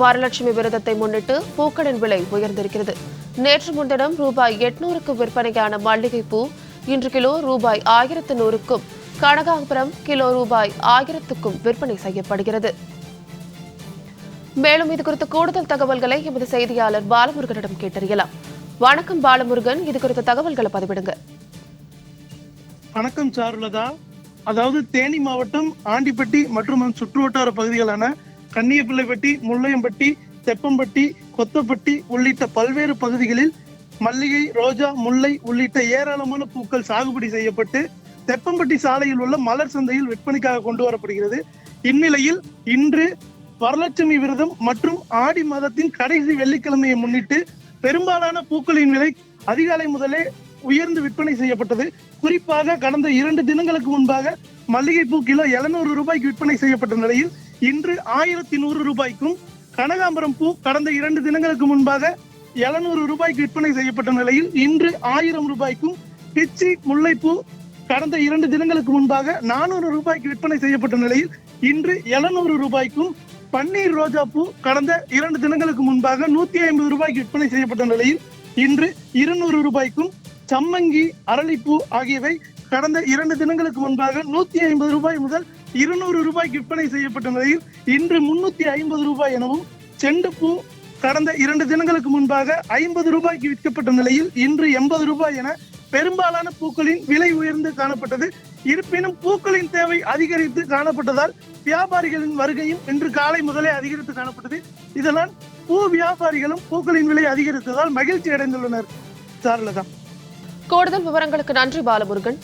வரலட்சுமி விரதத்தை முன்னிட்டு பூக்களின் விலை உயர்ந்திருக்கிறது. நேற்று முன்தினம் ரூபாய் எட்நூறுக்கு விற்பனையான மல்லிகை பூ இன்று கிலோ ரூபாய் ஆயிரத்து நூறுக்கும் கனகாபுரம் கிலோ ரூபாய் ஆயிரத்துக்கும் விற்பனை செய்யப்படுகிறது. மேலும் இது குறித்த கூடுதல் தகவல்களை எமது செய்தியாளர் பாலமுருகனிடம் கேட்டறியலாம். வணக்கம் பாலமுருகன் இது குறித்த தகவல்களை பதிவிடுங்க. வணக்கம் சாருலதா. அதாவது தேனி மாவட்டம் ஆண்டிப்பட்டி மற்றும் சுற்றுவட்டார பகுதிகளான கன்னியப்பிள்ளைப்பட்டி முள்ளையம்பட்டி தெப்பம்பட்டி கொத்தப்பட்டி உள்ளிட்ட பல்வேறு பகுதிகளில் மல்லிகை ரோஜா முல்லை உள்ளிட்ட ஏராளமான பூக்கள் சாகுபடி செய்யப்பட்டு தெப்பம்பட்டி சாலையில் உள்ள மலர் சந்தையில் விற்பனைக்காக கொண்டு வரப்படுகிறது. இந்நிலையில் இன்று வரலட்சுமி விரதம் மற்றும் ஆடி மாதத்தின் கடைசி வெள்ளிக்கிழமையை முன்னிட்டு பெரும்பாலான பூக்களின் விலை அதிகாலை முதலே உயர்ந்து விற்பனை செய்யப்பட்டது. குறிப்பாக கடந்த இரண்டு தினங்களுக்கு முன்பாக மல்லிகைப்பூ கிலோ 700 ரூபாய்க்கு விற்பனை செய்யப்பட்ட நிலையில் இன்று ஆயிரத்தி நூறு ரூபாய்க்கும் கனகாம்பரம் பூ கடந்த இரண்டு தினங்களுக்கு முன்பாக 700 ரூபாய்க்கு விற்பனை செய்யப்பட்ட நிலையில் இன்று ஆயிரம் ரூபாய்க்கும் பிச்சி முல்லைப்பூ கடந்த இரண்டு தினங்களுக்கு முன்பாக நானூறு ரூபாய்க்கு விற்பனை செய்யப்பட்ட நிலையில் இன்று 700 ரூபாய்க்கும் பன்னீர் ரோஜா பூ கடந்த இரண்டு தினங்களுக்கு முன்பாக நூத்தி ஐம்பது ரூபாய்க்கு விற்பனை செய்யப்பட்ட நிலையில் இன்று இருநூறு ரூபாய்க்கும் சம்மங்கி அரளிப்பூ ஆகியவை கடந்த இரண்டு தினங்களுக்கு முன்பாக நூத்தி ஐம்பது ரூபாய் முதல் இருநூறு ரூபாய்க்கு விற்பனை செய்யப்பட்ட நிலையில் இன்று முன்னூத்தி ஐம்பது ரூபாய் எனவும் செண்டுப்பூ கடந்த இரண்டு தினங்களுக்கு முன்பாக ஐம்பது ரூபாய்க்கு விற்கப்பட்ட நிலையில் இன்று எண்பது ரூபாய் என பெரும்பாலான பூக்களின் விலை உயர்ந்து காணப்பட்டது. இருப்பினும் பூக்களின் தேவை அதிகரித்து காணப்பட்டதால் வியாபாரிகளின் வருகையும் இன்று காலை முதலே அதிகரித்து காணப்பட்டது. இதனால் பூ வியாபாரிகளும் பூக்களின் விலை அதிகரித்ததால் மகிழ்ச்சி அடைந்துள்ளனர் சாரலதா. கூடுதல் விவரங்களுக்கு நன்றி பாலமுருகன்.